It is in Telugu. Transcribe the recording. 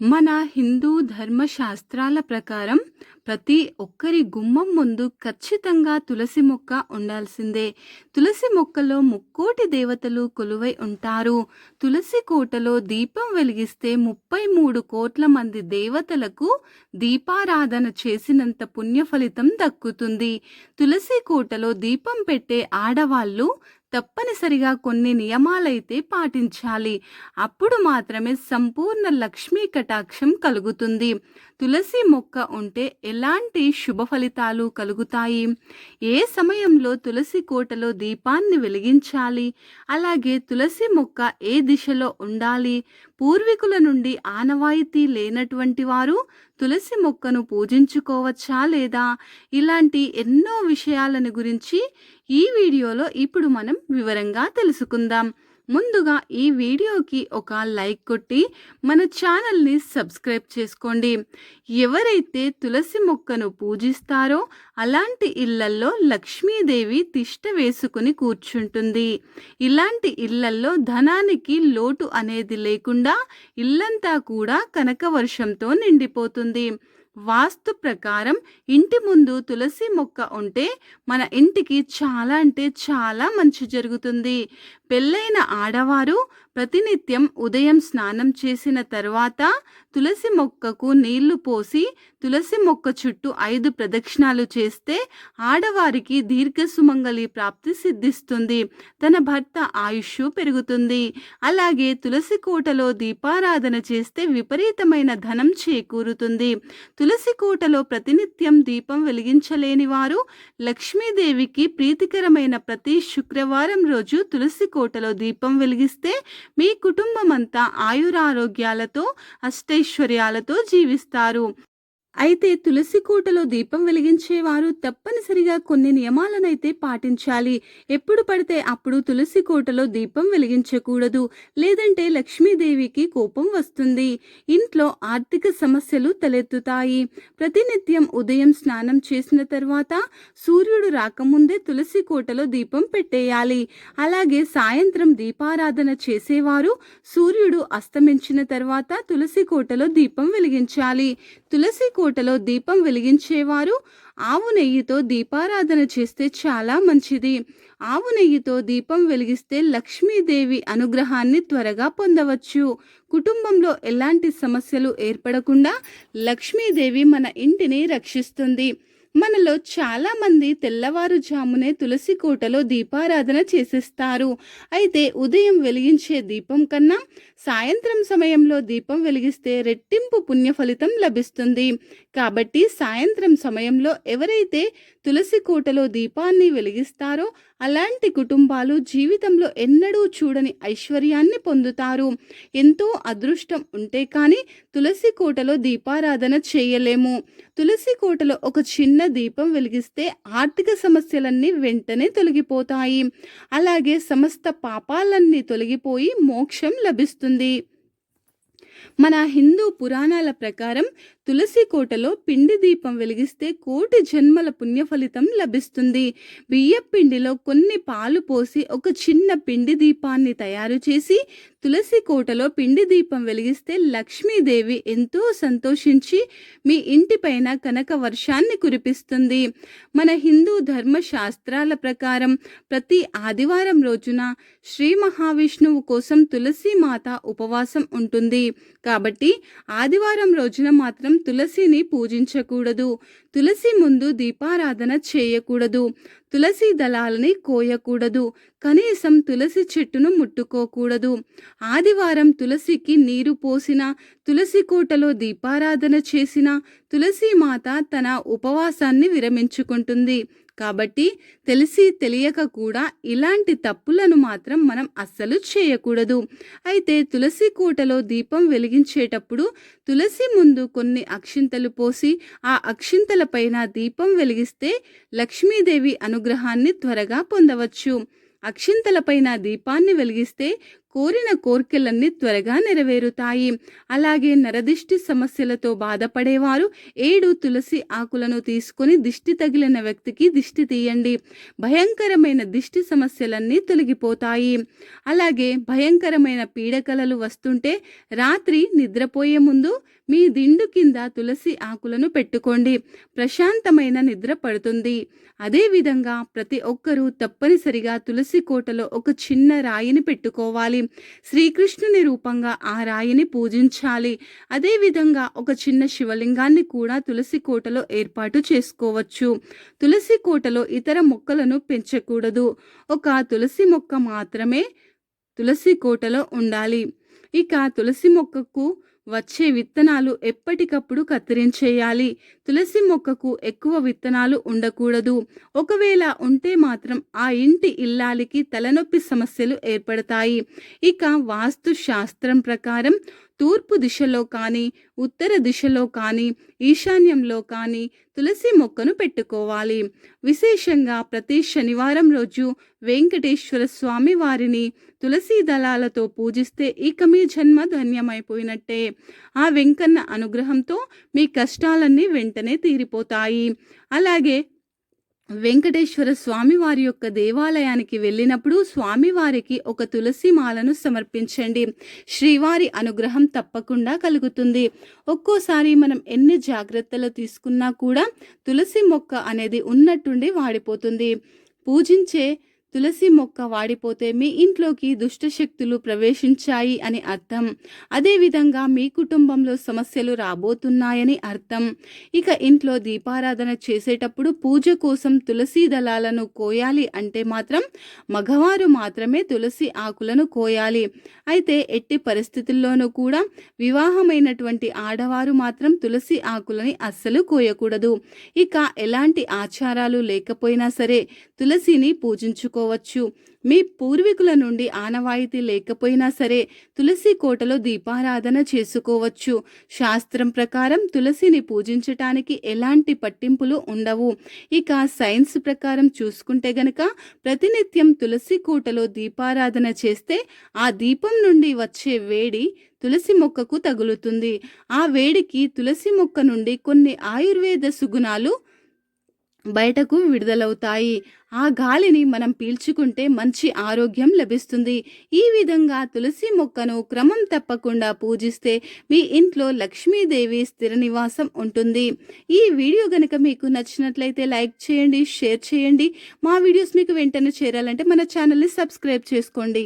మన హిందూ ధర్మశాస్త్రాల ప్రకారం ప్రతి ఒక్కరి గుమ్మం ముందు ఖచ్చితంగా తులసి మొక్క ఉండాల్సిందే. తులసి మొక్కలో ముక్కోటి దేవతలు కొలువై ఉంటారు. తులసి కోటలో దీపం వెలిగిస్తే ముప్పై మూడు కోట్ల మంది దేవతలకు దీపారాధన చేసినంత పుణ్య ఫలితం దక్కుతుంది. తులసి కోటలో దీపం పెట్టే ఆడవాళ్ళు తప్పనిసరిగా కొన్ని నియమాలైతే పాటించాలి. అప్పుడు మాత్రమే సంపూర్ణ లక్ష్మీ కటాక్షం కలుగుతుంది. తులసి మొక్క ఉంటే ఎలాంటి శుభ ఫలితాలు కలుగుతాయి? ఏ సమయంలో తులసి కోటలో దీపాన్ని వెలిగించాలి? అలాగే తులసి మొక్క ఏ దిశలో ఉండాలి? పూర్వీకుల నుండి ఆనవాయితీ లేనటువంటి వారు తులసి మొక్కను పూజించుకోవచ్చా లేదా? ఇలాంటి ఎన్నో విషయాలను గురించి ఈ వీడియోలో ఇప్పుడు మనం వివరంగా తెలుసుకుందాం. ముందుగా ఈ వీడియోకి ఒక లైక్ కొట్టి మన ఛానల్ని సబ్స్క్రైబ్ చేసుకోండి. ఎవరైతే తులసి మొక్కను పూజిస్తారో అలాంటి ఇళ్ళల్లో లక్ష్మీదేవి తిష్ట వేసుకుని కూర్చుంటుంది. ఇలాంటి ఇళ్ళల్లో ధనానికి లోటు అనేది లేకుండా ఇల్లంతా కూడా కనక వర్షంతో నిండిపోతుంది. వాస్తు ప్రకారం ఇంటి ముందు తులసి మొక్క ఉంటే మన ఇంటికి చాలా అంటే చాలా మంచి జరుగుతుంది. పెళ్ళైన ఆడవారు ప్రతినిత్యం ఉదయం స్నానం చేసిన తర్వాత తులసి మొక్కకు నీళ్ళు పోసి తులసి మొక్క చుట్టూ ఐదు ప్రదక్షిణాలు చేస్తే ఆడవారికి దీర్ఘ సుమంగళి ప్రాప్తి సిద్ధిస్తుంది. తన భర్త ఆయుష్ పెరుగుతుంది. అలాగే తులసి కోటలో దీపారాధన చేస్తే విపరీతమైన ధనం చేకూరుతుంది. తులసి కోటలో ప్రతినిత్యం దీపం వెలిగించలేని వారు లక్ష్మీదేవికి ప్రీతికరమైన ప్రతి శుక్రవారం రోజు తులసి కోటలో దీపం వెలిగిస్తే మీ కుటుంబం అంతా ఆయురారోగ్యాలతో అష్టైశ్వర్యాలతో జీవిస్తారు. అయితే తులసి కోటలో దీపం వెలిగించేవారు తప్పనిసరిగా కొన్ని నియమాలనైతే పాటించాలి. ఎప్పుడు పడితే అప్పుడు తులసి కోటలో దీపం వెలిగించకూడదు. లేదంటే లక్ష్మీదేవికి కోపం వస్తుంది. ఇంట్లో ఆర్థిక సమస్యలు తలెత్తుతాయి. ప్రతినిత్యం ఉదయం స్నానం చేసిన తర్వాత సూర్యుడు రాకముందే తులసి కోటలో దీపం పెట్టేయాలి. అలాగే సాయంత్రం దీపారాధన చేసేవారు సూర్యుడు అస్తమించిన తర్వాత తులసి కోటలో దీపం వెలిగించాలి. తులసి కోటలో దీపం వెలిగించేవారు. ఆవు నెయ్యితో దీపారాధన చేస్తే చాలా మంచిది. ఆవు నెయ్యితో దీపం వెలిగిస్తే లక్ష్మీదేవి అనుగ్రహాన్ని త్వరగా పొందవచ్చు. కుటుంబంలో ఎలాంటి సమస్యలు ఏర్పడకుండా లక్ష్మీదేవి మన ఇంటిని రక్షిస్తుంది. మనలో చాలా మంది తెల్లవారుజామునే తులసి కోటలో దీపారాధన చేసేస్తారు. అయితే ఉదయం వెలిగించే దీపం కన్నా సాయంత్రం సమయంలో దీపం వెలిగిస్తే రెట్టింపు పుణ్య ఫలితం లభిస్తుంది. కాబట్టి సాయంత్రం సమయంలో ఎవరైతే తులసి కోటలో దీపాన్ని వెలిగిస్తారో అలాంటి కుటుంబాలు జీవితంలో ఎన్నడూ చూడని ఐశ్వర్యాన్ని పొందుతారు. ఎంతో అదృష్టం ఉంటే కానీ తులసి కోటలో దీపారాధన చేయలేము. తులసి కోటలో ఒక చిన్న దీపం వెలిగిస్తే ఆర్థిక సమస్యలన్నీ వెంటనే తొలగిపోతాయి. అలాగే సమస్త పాపాలన్నీ తొలగిపోయి మోక్షం లభిస్తుంది. మన హిందూ పురాణాల ప్రకారం తులసి కోటలో పిండి దీపం వెలిగిస్తే కోటి జన్మల పుణ్య ఫలితం లభిస్తుంది బియ్యపిండిలో కొన్ని పాలు పోసి ఒక చిన్న పిండి దీపాన్ని తయారు చేసి తులసి కోటలో పిండి దీపం వెలిగిస్తే లక్ష్మీదేవి ఎంతో సంతోషించి మీ ఇంటిపైన కనక వర్షాన్ని కురిపిస్తుంది. మన హిందూ ధర్మ శాస్త్రాల ప్రకారం ప్రతి ఆదివారం రోజున శ్రీ మహావిష్ణువు కోసం తులసి మాత ఉపవాసం ఉంటుంది. కాబట్టి ఆదివారం రోజున మాత్రం తులసిని పూజించకూడదు. తులసి ముందు దీపారాధన చేయకూడదు. తులసి దళాలని కోయకూడదు. కనీసం తులసి చెట్టును ముట్టుకోకూడదు. ఆదివారం తులసికి నీరు పోసిన తులసి కోటలో దీపారాధన చేసిన తులసి మాత తన ఉపవాసాన్ని విరమించుకుంటుంది. కాబట్టి తెలిసి తెలియక కూడా ఇలాంటి తప్పులను మాత్రం మనం అస్సలు చేయకూడదు. అయితే తులసి కోటలో దీపం వెలిగించేటప్పుడు తులసి ముందు కొన్ని అక్షింతలు పోసి ఆ అక్షింతల పైన దీపం వెలిగిస్తే లక్ష్మీదేవి అనుగ్రహాన్ని త్వరగా పొందవచ్చు. అక్షింతలపైన దీపాన్ని వెలిగిస్తే కోరిన కోర్కెలన్నీ త్వరగా నెరవేరుతాయి. అలాగే నరదిష్టి సమస్యలతో బాధపడేవారు ఏడు తులసి ఆకులను తీసుకొని దిష్టి తగిలిన వ్యక్తికి దిష్టి తీయండి. భయంకరమైన దిష్టి సమస్యలన్నీ తొలగిపోతాయి. అలాగే భయంకరమైన పీడకలలు వస్తుంటే రాత్రి నిద్రపోయే ముందు మీ దిండు కింద తులసి ఆకులను పెట్టుకోండి. ప్రశాంతమైన నిద్ర పడుతుంది. అదేవిధంగా ప్రతి ఒక్కరూ తప్పనిసరిగా తులసి కోటలో ఒక చిన్న రాయిని పెట్టుకోవాలి. శ్రీకృష్ణుని రూపంగా ఆ రాయిని పూజించాలి. అదేవిధంగా ఒక చిన్న శివలింగాన్ని కూడా తులసి కోటలో ఏర్పాటు చేసుకోవచ్చు. తులసి కోటలో ఇతర మొక్కలను పెంచకూడదు. ఒక తులసి మొక్క మాత్రమే తులసి కోటలో ఉండాలి. ఇక తులసి మొక్కకు వచ్చే విత్తనాలు ఎప్పటికప్పుడు కత్తిరించేయాలి తులసి మొక్కకు ఎక్కువ విత్తనాలు ఉండకూడదు. ఒకవేళ ఉంటే మాత్రం ఆ ఇంటి ఇల్లాలికి తలనొప్పి సమస్యలు ఏర్పడతాయి. ఇక వాస్తు శాస్త్రం ప్రకారం తూర్పు దిశలో కానీ ఉత్తర దిశలో కానీ ఈశాన్యంలో కానీ తులసి మొక్కను పెట్టుకోవాలి. విశేషంగా ప్రతి శనివారం రోజు వెంకటేశ్వర స్వామి వారిని తులసి దళాలతో పూజిస్తే ఇక మీ జన్మ ధన్యమైపోయినట్టే. ఆ వెంకన్న అనుగ్రహంతో మీ కష్టాలన్నీ వెంటనే తీరిపోతాయి. అలాగే వెంకటేశ్వర స్వామివారి యొక్క దేవాలయానికి వెళ్ళినప్పుడు స్వామివారికి ఒక తులసి మాలను సమర్పించండి. శ్రీవారి అనుగ్రహం తప్పకుండా కలుగుతుంది. ఒక్కోసారి మనం ఎన్ని జాగ్రత్తలు తీసుకున్నా కూడా తులసి మొక్క అనేది ఉన్నట్టుండి వాడిపోతుంది. పూజించే తులసి మొక్క వాడిపోతే మీ ఇంట్లోకి దుష్టశక్తులు ప్రవేశించాయి అని అర్థం. అదేవిధంగా మీ కుటుంబంలో సమస్యలు రాబోతున్నాయని అర్థం. ఇక ఇంట్లో దీపారాధన చేసేటప్పుడు పూజ కోసం తులసి దళాలను కోయాలి అంటే మాత్రం మగవారు మాత్రమే తులసి ఆకులను కోయాలి. అయితే ఎట్టి పరిస్థితుల్లోనూ కూడా వివాహమైనటువంటి ఆడవారు మాత్రం తులసి ఆకులని అస్సలు కోయకూడదు. ఇక ఎలాంటి ఆచారాలు లేకపోయినా సరే తులసిని పూజించుకో చేసుకోవచ్చు. మీ పూర్వీకుల నుండి ఆనవాయితీ లేకపోయినా సరే తులసి కోటలో దీపారాధన చేసుకోవచ్చు. శాస్త్రం ప్రకారం తులసిని పూజించటానికి ఎలాంటి పట్టింపులు ఉండవు. ఇక సైన్స్ ప్రకారం చూసుకుంటే గనక ప్రతినిత్యం తులసి కోటలో దీపారాధన చేస్తే ఆ దీపం నుండి వచ్చే వేడి తులసి మొక్కకు తగులుతుంది. ఆ వేడికి తులసి మొక్క నుండి కొన్ని ఆయుర్వేద సుగుణాలు బయటకు విడుదలవుతాయి. ఆ గాలిని మనం పీల్చుకుంటే మంచి ఆరోగ్యం లభిస్తుంది. ఈ విధంగా తులసి మొక్కను క్రమం తప్పకుండా పూజిస్తే మీ ఇంట్లో లక్ష్మీదేవి స్థిర నివాసం ఉంటుంది. ఈ వీడియో కనుక మీకు నచ్చినట్లయితే లైక్ చేయండి షేర్ చేయండి. మా వీడియోస్ మీకు వెంటనే చేరాలంటే మన ఛానల్ని సబ్స్క్రైబ్ చేసుకోండి.